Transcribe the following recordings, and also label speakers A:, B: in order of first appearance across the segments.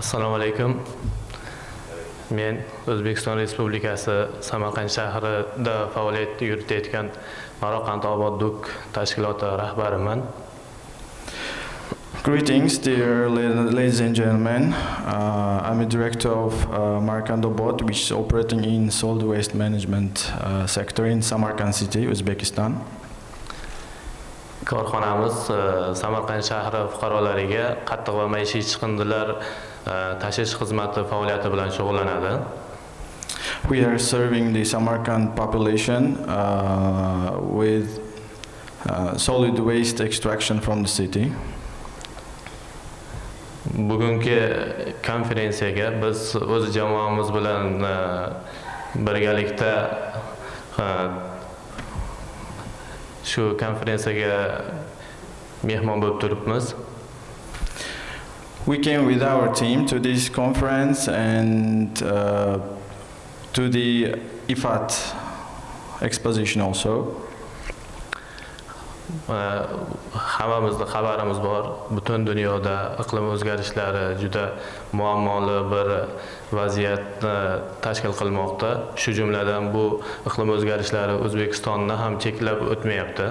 A: assalomu alaykum men o'zbekiston respublikasi samarqand shahrida faoliyat yuritayotgan maroqand obod duk tashkiloti rahbariman
B: Greetings, dear la- ladies and gentlemen. Uh, I'm a director of uh, Markando Bot, which is operating in solid waste management uh, sector in Samarkand city, Uzbekistan.
A: korxonamiz eh, samarqand shahri fuqarolariga qattiq va maishiy chiqindilar tashish xizmati faoliyati bilan shug'ullanadi
B: We are serving the Samarkand population uh, with uh, solid waste extraction from the city.
A: bugungi konferensiyaga biz o'z jamoamiz bilan eh, birgalikda eh, shu konferensiyaga mehmon bo'lib turibmiz
B: We came with our team to this conference and uh, to the IFAT exposition also.
A: Hammamizni xabarimiz bor. Butun dunyoda iqlim o'zgarishlari juda muammoli bir vaziyatni tashkil qilmoqda. Shu jumladan bu iqlim o'zgarishlari o'zbekistonni ham cheklab o'tmayapti.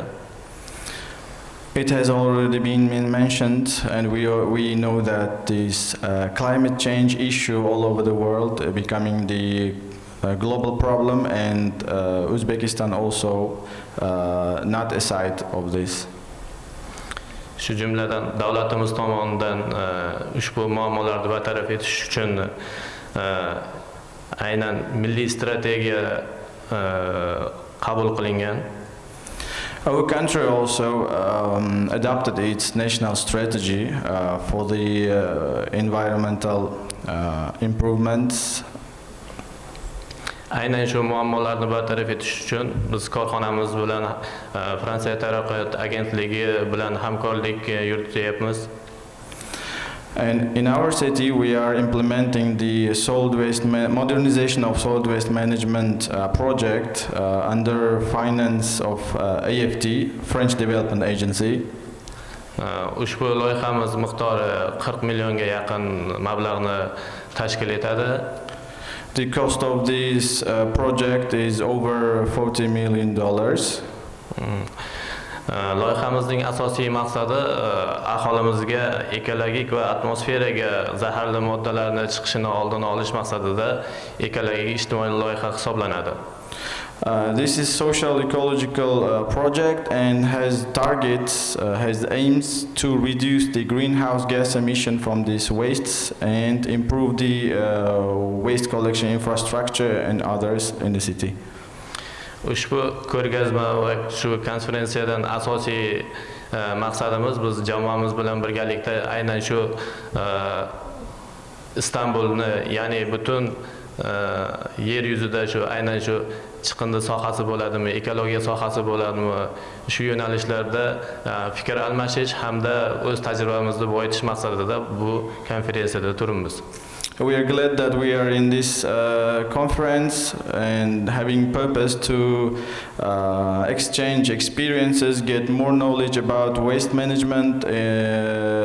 B: It has already been mentioned, and we, are, we know that this uh, climate change issue all over the world uh, becoming the uh, global problem, and uh, Uzbekistan also uh, not aside of this.
A: shu jumladan davlatimiz tomonidan uh, ushbu muammolarni bartaraf etish uchun aynan milliy strategiya qabul qilingan
B: Our country also um, adopted its national strategy uh, for the uh, environmental uh, improvements.
A: Aynan shu muammolarni bartaraf etish uchun biz korxonamiz bilan uh, fransiya taraqqiyot agentligi bilan hamkorlik uh, yurityapmiz
B: And in our city, we are implementing the solid waste modernization of solid waste management uh, project uh, under finance of uh, AFT, French Development Agency.
A: Uh, ushbu loyihamiz miqdori 40 millionga yaqin mablag'ni tashkil etadi
B: The cost of this uh, project is over 40 million dollars.
A: Mm. Loyihamizning asosiy maqsadi aholimizga ekologik va atmosferaga zaharli moddalarni chiqishini oldini olish maqsadida ekologik ijtimoiy loyiha hisoblanadi
B: Uh, this is social ecological uh, project and has targets, uh, has aims to reduce the greenhouse gas emission from these wastes and improve the uh, waste collection infrastructure and others in the city.
A: Ushbu ko'rgazma va shu konferensiyadan asosiy e, maqsadimiz biz jamoamiz bilan birgalikda aynan shu e, istanbulni ya'ni butun e, yer yuzida shu aynan shu chiqindi sohasi bo'ladimi ekologiya sohasi bo'ladimi shu yo'nalishlarda fikr almashish hamda o'z tajribamizni boyitish maqsadida bu konferensiyada turibmiz.
B: We are glad that we are in this uh, conference and having purpose to uh, exchange experiences, get more knowledge about waste management uh,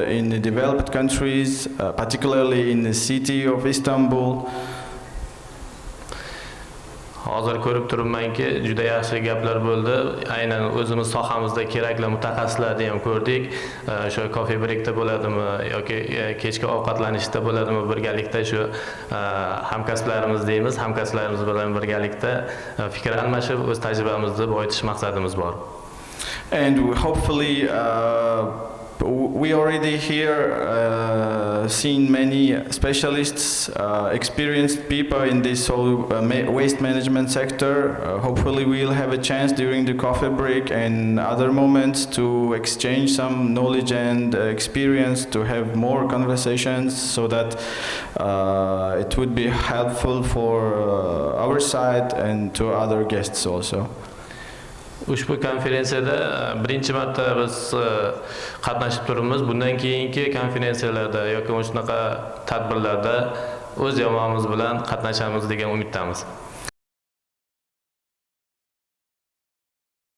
B: in the developed countries, uh, particularly in the city of Istanbul.
A: Hozir ko'rib turibmanki juda yaxshi gaplar bo'ldi. Aynan o'zimiz sohamizda kerakli mutaxassislarni ham ko'rdik. O'sha kofe breakda bo'ladimi yoki e, kechki ovqatlanishda bo'ladimi birgalikda shu e, hamkasblarimiz deymiz hamkasblarimiz bilan birgalikda e, fikr almashib o'z tajribamizni boyitish maqsadimiz bor.
B: And hopefully, uh, we already here uh, seen many specialists, uh, experienced people in this whole uh, ma- waste management sector. Uh, hopefully, we'll have a chance during the coffee break and other moments to exchange some knowledge and experience to have more conversations so that uh, it would be helpful for our side and to other guests also.
A: Ushbu konferensiyada e, birinchi marta biz e, qatnashib turibmiz. Bundan keyingi konferensiyalarda yoki shunaqa tadbirlarda o'z jamoamiz bilan qatnashamiz degan umiddamiz.